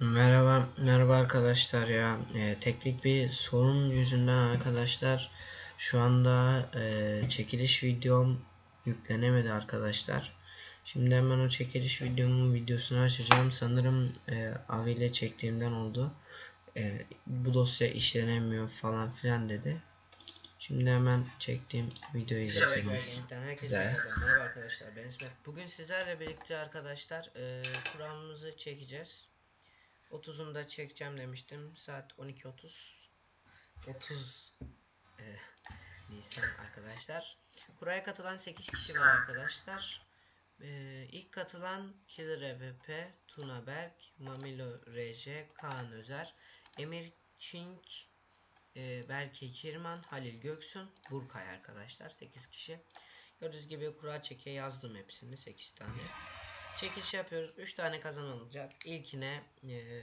Merhaba, merhaba arkadaşlar ya. Ee, teknik bir sorun yüzünden arkadaşlar şu anda e, çekiliş videom yüklenemedi arkadaşlar. Şimdi hemen o çekiliş videomun videosunu açacağım. Sanırım e, Avi ile çektiğimden oldu. E, bu dosya işlenemiyor falan filan dedi. Şimdi hemen çektiğim videoyu izletelim. Herkese merhaba arkadaşlar ben İsmet. Bugün sizlerle birlikte arkadaşlar e, Kur'an'ımızı çekeceğiz. 30'unda çekeceğim demiştim. Saat 12.30. 30 e, Nisan arkadaşlar. Kuraya katılan 8 kişi var arkadaşlar. E, ilk katılan Killer EVP, Tuna Berk, Mamilo RJ, Kaan Özer, Emir King, e, Berke Kirman, Halil Göksun, Burkay arkadaşlar. 8 kişi. Gördüğünüz gibi kura çeke yazdım hepsini 8 tane. Çekiliş yapıyoruz. 3 tane kazan olacak. İlkine e,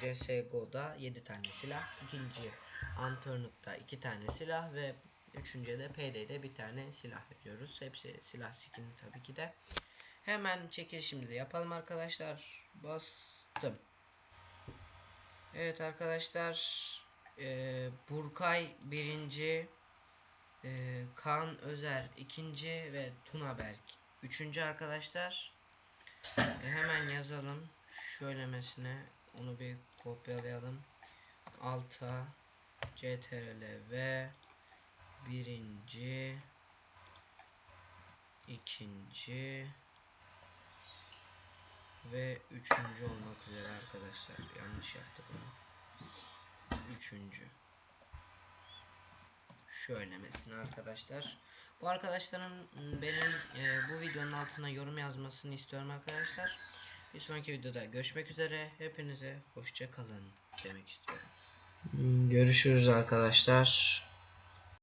CSGO'da 7 tane silah. ikinci Anternet'ta 2 tane silah ve üçüncüye de PD'de bir tane silah veriyoruz. Hepsi silah skinli tabii ki de. Hemen çekilişimizi yapalım arkadaşlar. Bastım. Evet arkadaşlar. E, Burkay birinci. E, Kaan Özer ikinci ve Tuna Berk üçüncü arkadaşlar. E, hemen yazalım. Şöylemesine onu bir kopyalayalım. Alta CTRL ve birinci ikinci ve üçüncü olmak üzere arkadaşlar. Yanlış yaptık onu. Üçüncü. Şöylemesine arkadaşlar. Bu arkadaşların benim e, bu videonun altına yorum yazmasını istiyorum arkadaşlar. Bir sonraki videoda görüşmek üzere. Hepinize hoşça kalın demek istiyorum. Görüşürüz arkadaşlar.